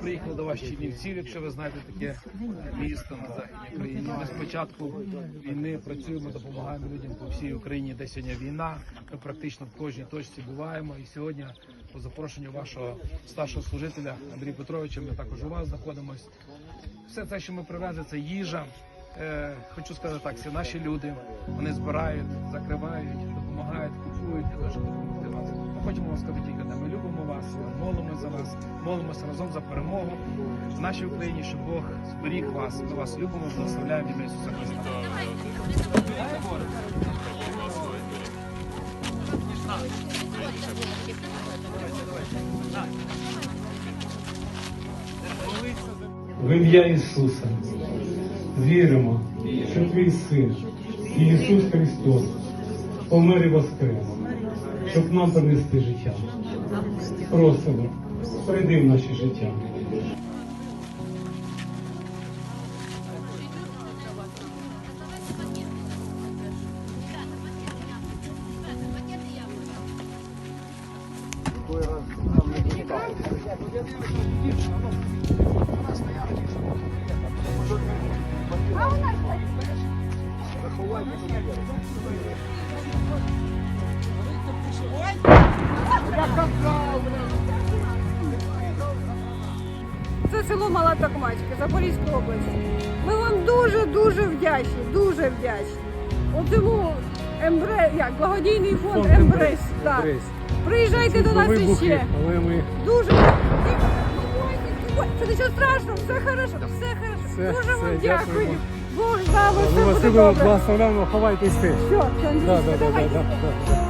приїхали до вас Чернівців, якщо ви знаєте таке місто на західній Україні. Ми з початку війни працюємо, допомагаємо людям по всій Україні, де сьогодні війна. Ми практично в кожній точці буваємо. І сьогодні, по запрошенню вашого старшого служителя Андрія Петровича, ми також у вас знаходимось. Все це, що ми привезли, це їжа. Е, хочу сказати так, всі наші люди вони збирають, закривають, допомагають, купують того, щоб допомогти вас. Ми хочемо вам сказати тільки. Ми любимо вас, ми молимося за вас, молимося разом за перемогу в нашій Україні, щоб Бог зберіг вас. Ми вас любимо, благословляємо ім'я Ісуса Христа. В ім'я Ісуса віримо, що твій син, Ісус Христос, помер і воскрес, щоб нам принести життя. Просимо, прийди в наше життя. Це село Мала Токмачка, Запорізька область. Ми вам дуже-дуже вдячні, дуже вдячні. Оцьому Ембре, як, благодійний фонд, Фонд Ембрес. «Ембрес», Так. Приїжджайте до нас іще. але ми Дуже. Це нічого страшного, все хорошо, все хорошо. Все, дуже вам все, дякую. Бог з все буде добре. благословляємо, ховайтесь теж. Все, Андрій, Да, да, да, да, да, да.